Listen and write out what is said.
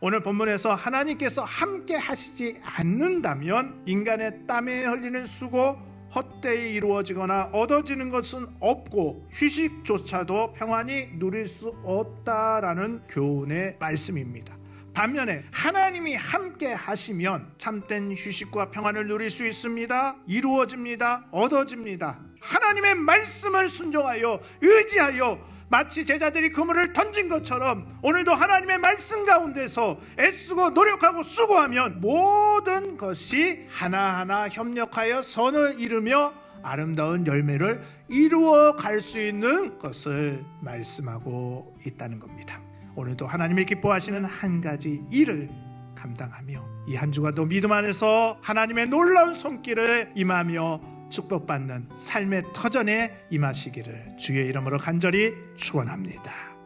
오늘 본문에서 하나님께서 함께 하시지 않는다면 인간의 땀에 흘리는 수고 헛되이 이루어지거나 얻어지는 것은 없고 휴식조차도 평안히 누릴 수 없다라는 교훈의 말씀입니다. 반면에 하나님이 함께 하시면 참된 휴식과 평안을 누릴 수 있습니다. 이루어집니다. 얻어집니다. 하나님의 말씀을 순종하여 의지하여 마치 제자들이 그물을 던진 것처럼 오늘도 하나님의 말씀 가운데서 애쓰고 노력하고 수고하면 모든 것이 하나하나 협력하여 선을 이루며 아름다운 열매를 이루어 갈 수 있는 것을 말씀하고 있다는 겁니다. 오늘도 하나님이 기뻐하시는 한 가지 일을 감당하며 이 한 주간도 믿음 안에서 하나님의 놀라운 손길을 임하며 축복받는 삶의 터전에 임하시기를 주의 이름으로 간절히 축원합니다.